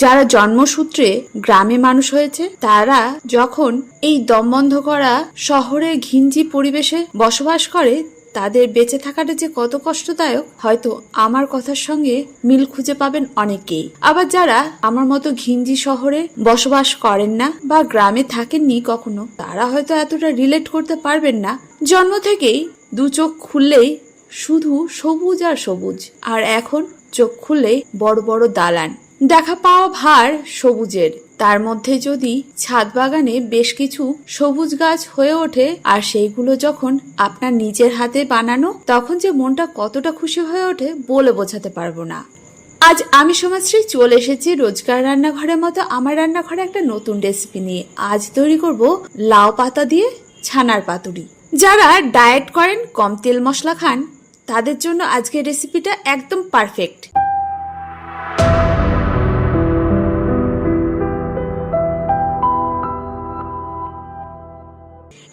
যারা জন্মসূত্রে গ্রামে মানুষ হয়েছে, তারা যখন এই দমবন্ধ করা শহরের ঘিঞ্জি পরিবেশে বসবাস করে, তাদের বেঁচে থাকাটা যে কত কষ্টদায়ক, হয়তো আমার কথার সঙ্গে মিল খুঁজে পাবেন অনেকেই। আবার যারা আমার মতো ঘিঞ্জি শহরে বসবাস করেন না বা গ্রামে থাকেননি কখনো, তারা হয়তো এতটা রিলেট করতে পারবেন না। জন্ম থেকেই দু চোখ খুললেই শুধু সবুজ আর সবুজ, আর এখন চোখ খুললেই বড় বড় দালান। দেখা পাওয়া ভার সবুজের। তার মধ্যে যদি ছাদ বাগানে বেশ কিছু সবুজ গাছ হয়ে ওঠে, আর সেইগুলো যখন আপনার নিজের হাতে বানানো, তখন যে মনটা কতটা খুশি হয়ে ওঠে বলে বোঝাতে পারব না। আজ আমি সমাজশ্রী চলে এসেছি রোজকার রান্নাঘরের মতো আমার রান্নাঘরে একটা নতুন রেসিপি নিয়ে। আজ তৈরি করব লাউ পাতা দিয়ে ছানার পাতুরি। যারা ডায়েট করেন, কম তেল মশলা খান, তাদের জন্য আজকের রেসিপিটা একদম পারফেক্ট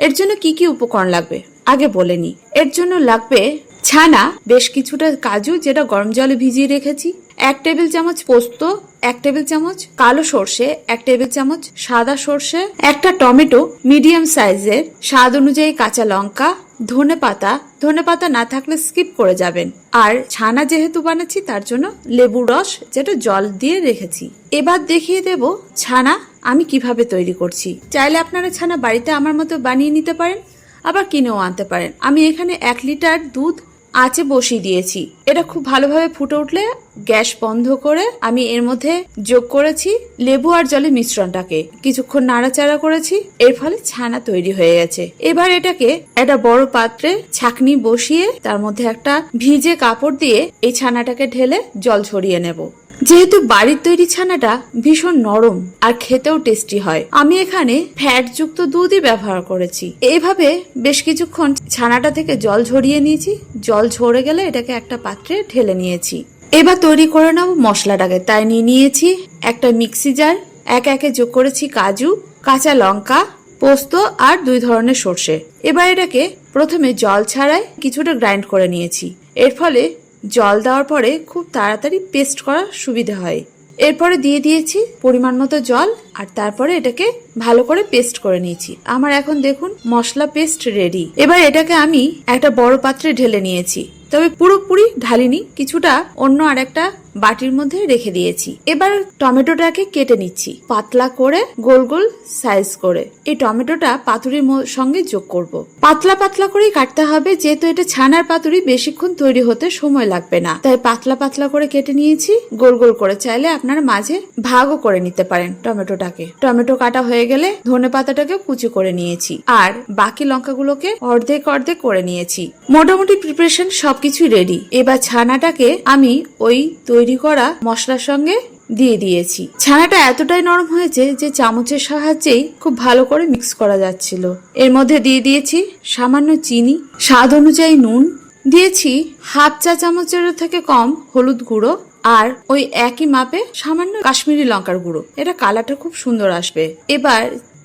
এর জন্য কি কি উপকরণ লাগবে? আগে বলে নি। এর জন্য লাগবে ছানা, বেশ কিছুটা কাজু যেটা গরম জলে ভিজিয়ে রেখেছি, এক টেবিল চামচ পোস্ত, এক টেবিল চামচ কালো সর্ষে, এক টেবিল চামচ সাদা সর্ষে, একটা টমেটো মিডিয়াম সাইজের, স্বাদ অনুযায়ী কাঁচা লঙ্কা, ধনে পাতা। ধনে পাতা না থাকলে স্কিপ করে যাবেন। আর ছানা যেহেতু বানাচ্ছি, তার জন্য লেবুর রস যেটা জল দিয়ে রেখেছি। এবার দেখিয়ে দেব ছানা আমি কীভাবে তৈরি করছি? চাইলে আপনারা ছানা বাড়িতে আমার মতো বানিয়ে নিতে পারেন, আবার কিনেও আনতে পারেন। আমি এখানে এক লিটার দুধ আঁচে বসিয়ে দিয়েছি। এটা খুব ভালোভাবে ফুটে উঠলে গ্যাস বন্ধ করে আমি এর মধ্যে যোগ করেছি লেবু আর জলের মিশ্রণটাকে। কিছুক্ষণ নাড়াচাড়া করেছি, এর ফলে ছানা তৈরি হয়ে গেছে। এবার এটাকে একটা বড় পাত্রে ছাকনি বসিয়ে তার মধ্যে একটা ভিজে কাপড় দিয়ে এই ছানাটাকে ঢেলে জল ছড়িয়ে নেব। যেহেতু বাড়ির তৈরি ছানাটা ভীষণ নরম আর খেতেও টেস্টি হয়, আমি এখানে ফ্যাট যুক্ত দুধই ব্যবহার করেছি। এইভাবে বেশ কিছুক্ষণ ছানাটা থেকে জল ঝরিয়ে নিয়েছি। জল ঝরে গেলে এটাকে একটা পাত্রে ঢেলে নিয়েছি। এবার তৈরি করে নেব মশলাটাকে। তাই নিয়ে নিয়েছি একটা মিক্সি জার, এক একে যোগ করেছি কাজু, কাঁচা লঙ্কা, পোস্ত আর দুই ধরনের সর্ষে। এবার এটাকে প্রথমে জল ছাড়াই কিছুটা গ্রাইন্ড করে নিয়েছি। এর ফলে জল দেওয়ার পরে খুব তাড়াতাড়ি পেস্ট করা সুবিধা হয়। এরপরে দিয়ে দিয়েছি পরিমাণ মতো জল আর তারপরে এটাকে ভালো করে পেস্ট করে নিয়েছি। আমার এখন দেখুন মশলা পেস্ট রেডি এবার এটাকে আমি একটা বড় পাত্রে ঢেলে নিয়েছি। তবে পুরোপুরি ঢালিনি, কিছুটা অন্য আর একটা বাটির মধ্যে রেখে দিয়েছি। এবার টমেটোটাকে কেটে নিচ্ছি। পাতলা করে গোল গোল সাইজ করে। এই টমেটোটা পাতুরির সঙ্গে যোগ করব। পাতলা পাতলা করেই কাটতে হবে, যেহেতু এটা ছানার পাতুরি, বেশিক্ষণ তৈরি হতে সময় লাগবে না। তাই পাতলা পাতলা করে কেটে নিয়েছি। গোল গোল করে চাইলে আপনারা মাঝে ভাগও করে নিতে পারেন টমেটোটাকে। টমেটো কাটা হয়ে গেলে ধনে পাতাটাকে কুচি করে নিয়েছি। আর বাকি লঙ্কাগুলোকে অর্ধেক অর্ধেক করে নিয়েছি। মোটামুটি প্রিপারেশন সবকিছু রেডি এবার ছানাটাকে আমি ওই তৈরি করা মশলার সঙ্গে দিয়ে দিয়েছি। ছানাটা এতটাই নরম হয়েছে যে চামচের সাহায্যেই খুব ভালো করে মিক্স করা যাচ্ছিল। এর মধ্যে দিয়ে দিয়েছি সামান্য চিনি, স্বাদ অনুযায়ী নুন, দিয়েছি হাফ চা চামচের থেকে কম হলুদ গুঁড়ো আর ওই একই মাপে সামান্য কাশ্মীরি লঙ্কার গুঁড়ো। এটা কালারটা খুব সুন্দর আসবে। এবার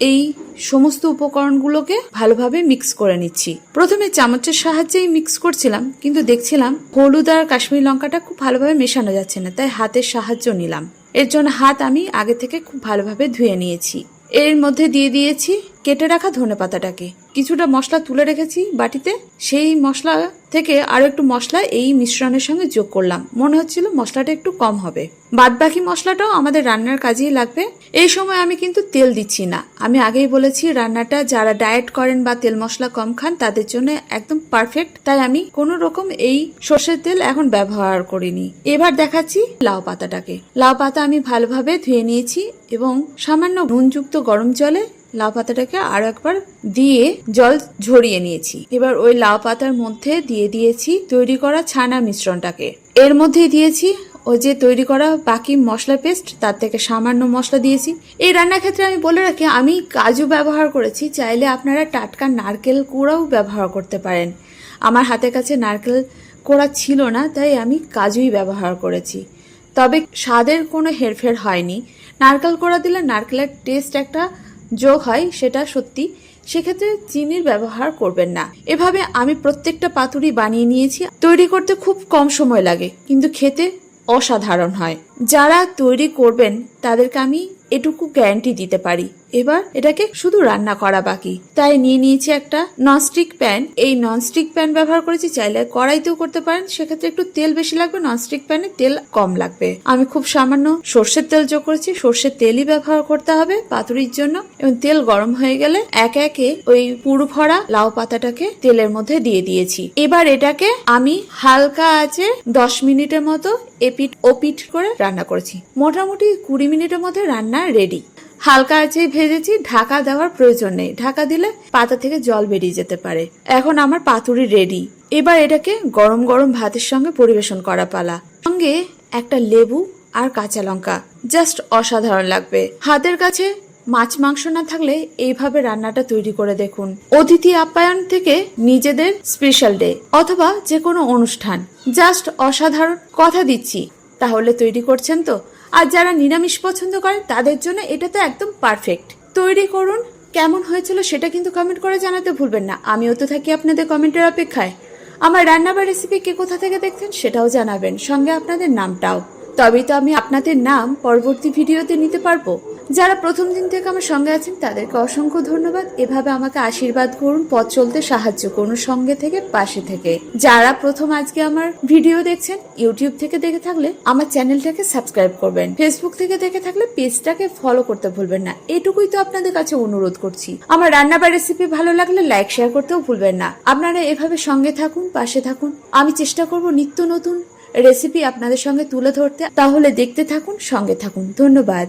এই সমস্ত উপকরণগুলোকে ভালোভাবে মিক্স করে নিচ্ছি। প্রথমে চামচের সাহায্যেই মিক্স করছিলাম, কিন্তু দেখছিলাম হলুদ আর কাশ্মীরি লঙ্কাটা খুব ভালোভাবে মেশানো যাচ্ছে না, তাই হাতের সাহায্য নিলাম। এর জন্য হাত আমি আগে থেকে খুব ভালোভাবে ধুয়ে নিয়েছি। এর মধ্যে দিয়ে দিয়েছি কেটে রাখা ধনে পাতাটাকে কিছুটা মশলা তুলে রেখেছি বাটিতে। সেই মশলা থেকে আরও একটু মশলা এই মিশ্রণের সঙ্গে যোগ করলাম। মনে হচ্ছিল মশলাটা একটু কম হবে। বাদ বাকি মশলাটাও আমাদের রান্নার কাজেই লাগবে। এই সময় আমি কিন্তু তেল দিচ্ছি না। আমি আগেই বলেছি, রান্নাটা যারা ডায়েট করেন বা তেল মশলা কম খান, তাদের জন্য একদম পারফেক্ট। তাই আমি কোনো রকম এই সর্ষের তেল এখন ব্যবহার করিনি। এবার দেখাচ্ছি লাউ পাতাটাকে। লাউ পাতা আমি ভালোভাবে ধুয়ে নিয়েছি এবং সামান্য নুনযুক্ত গরম জলে লাউ পাতাটাকে আরও একবার দিয়ে জল ঝরিয়ে নিয়েছি। এবার ওই লাউ পাতার মধ্যে দিয়ে দিয়েছি তৈরি করা ছানা মিশ্রণটাকে। এর মধ্যে দিয়েছি ওই যে তৈরি করা বাকি মশলা পেস্ট, তার থেকে সামান্য মশলা দিয়েছি। এই রান্নার ক্ষেত্রে আমি বলে রাখি, আমি কাজু ব্যবহার করেছি, চাইলে আপনারা টাটকা নারকেল কুড়াও ব্যবহার করতে পারেন। আমার হাতের কাছে নারকেল কোড়া ছিল না, তাই আমি কাজুই ব্যবহার করেছি। তবে স্বাদের কোনো হেরফের হয়নি। নারকেল কোড়া দিলে নারকেলের টেস্ট একটা যোগ হয় সেটা সত্যি, সেক্ষেত্রে চিনির ব্যবহার করবেন না। এভাবে আমি প্রত্যেকটা পাতুরি বানিয়ে নিয়েছি, তৈরি করতে খুব কম সময় লাগে, কিন্তু খেতে অসাধারণ হয়। যারা তৈরি করবেন, তাদেরকে আমি এটুকু গ্যারান্টি দিতে পারি। এবার এটাকে শুধু রান্না করা বাকি। তাই নিয়ে নিয়েছি একটা ননস্টিক প্যান এই ননস্টিক প্যান ব্যবহার করেছি, চাইলে কড়াইতেও করতে পারেন। সেক্ষেত্রে একটু তেল বেশি লাগবে ননস্টিক প্যানে তেল কম লাগবে। আমি খুব সামান্য সর্ষের তেল যোগ করেছি। সর্ষের তেলই ব্যবহার করতে হবে পাতুরির জন্য। এবং তেল গরম হয়ে গেলে একে একে ওই পুরু ভরা লাউ পাতাটাকে তেলের মধ্যে দিয়ে দিয়েছি। এবার এটাকে আমি হালকা আছে দশ মিনিটের মতো এপিট, ওপিট করে রান্না করেছি। মোটামুটি কুড়ি মিনিটের মধ্যে রান্না রেডি হালকা আছে ভেজেছি, ঢাকা দেওয়ার প্রয়োজন নেই। ঢাকা দিলে পাতা থেকে জল বেরিয়ে যেতে পারে। এখন আমার পাতুরি রেডি এবার এটাকে গরম গরম ভাতের সঙ্গে পরিবেশন করা পালা। সঙ্গে একটা লেবু আর কাঁচা লঙ্কা। জাস্ট অসাধারণ লাগবে। হাতের কাছে মাছ মাংস না থাকলে এইভাবে রান্নাটা তৈরি করে দেখুন। অতিথি আপ্যায়ন থেকে নিজেদের স্পেশাল ডে অথবা যে কোনো অনুষ্ঠান। জাস্ট অসাধারণ কথা দিচ্ছি। তাহলে তৈরি করছেন তো। আর যারা নিরামিষ পছন্দ করেন তাদের জন্য এটা তো একদম পারফেক্ট তৈরি করুন, কেমন হয়েছিল সেটা কিন্তু কমেন্ট করে জানাতে ভুলবেন না। আমিও তো থাকি আপনাদের কমেন্টের অপেক্ষায়। আমার রান্না বা রেসিপি কে কোথা থেকে দেখছেন সেটাও জানাবেন। সঙ্গে আপনাদের নামটাও। তবেই তো আমি আপনাদের নাম পরবর্তী ভিডিওতে নিতে পারব। যারা প্রথম দিন থেকে আমার সঙ্গে আছেন, তাদেরকে অসংখ্য ধন্যবাদ। এভাবে আমাকে আশীর্বাদ করুন, পথ চলতে সাহায্য করুন সঙ্গে থেকে, পাশে থেকে। যারা প্রথম আজকে আমার ভিডিও দেখছেন, ইউটিউব থেকে দেখে থাকলে আমার চ্যানেলটাকে সাবস্ক্রাইব করবেন। ফেসবুক থেকে দেখে থাকলে পেজটাকে ফলো করতে ভুলবেন না। এটুকুই তো আপনাদের কাছে অনুরোধ করছি। আমার রান্না বা রেসিপি ভালো লাগলে লাইক শেয়ার করতেও ভুলবেন না। আপনারা এভাবে সঙ্গে থাকুন, পাশে থাকুন। আমি চেষ্টা করব নিত্য নতুন রেসিপি আপনাদের সঙ্গে তুলে ধরতে। তাহলে দেখতে থাকুন, সঙ্গে থাকুন। ধন্যবাদ।